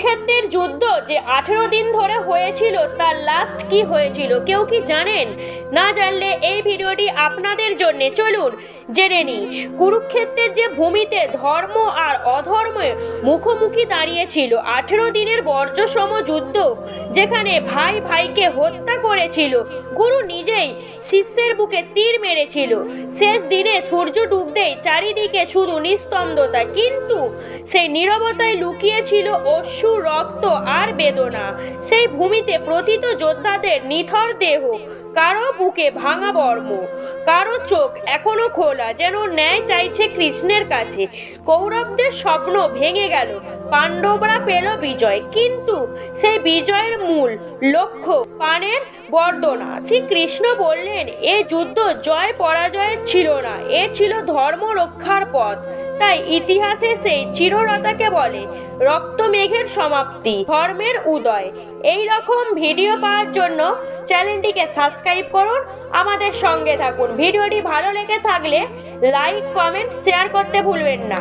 কুরুক্ষেত্রের যুদ্ধ যে আঠেরো দিন ধরে হয়েছিল, তার লাস্ট কি হয়েছিল, কেউ কি জানেন? না জানলে এই ভিডিওটি আপনাদের জন্যে চলুন জেনে নিই। কুরুক্ষেত্রের যে ভূমিতে ধর্ম আর অধর্মে মুখোমুখি দাঁড়িয়েছিল, আঠেরো দিনের বর্জসম যুদ্ধ যেখানে ভাই ভাইকে হত্যা করেছিল। গুরু নিজেই শিষ্যের বুকে তীর মেরেছিল। শেষ দিনে সূর্য ডুবতেই চারিদিকে শুধু নিস্তব্ধতা, কিন্তু সেই নীরবতায় লুকিয়েছিল অশ্রু, রক্ত আর বেদনা। সেই ভূমিতে প্রথিত যোদ্ধাদের নিথর দেহ, কারও বুকে ভাঙা বর্ম, কারও চোখ এখনও খোলা, যেন ন্যায় চাইছে কৃষ্ণের কাছে। কৌরবদের স্বপ্ন ভেঙে গেল পাণ্ডবরা পেল বিজয়। কিন্তু সেই বিজয়ের মূল লক্ষ্য পানের বর্দনা শ্রীকৃষ্ণ বললেন, এ যুদ্ধ জয় পরাজয়ের ছিল না। এ ছিল ধর্ম রক্ষার পথ। তাই ইতিহাসে সেই চিররতাকে বলে, রক্তমেঘের সমাপ্তি, ধর্মের উদয়। এই রকম ভিডিও পাওয়ার জন্য চ্যানেলটিকে সাবস্ক্রাইব করুন, আমাদের সঙ্গে থাকুন। ভিডিওটি ভালো লেগে থাকলে লাইক, কমেন্ট, শেয়ার করতে ভুলবেন না।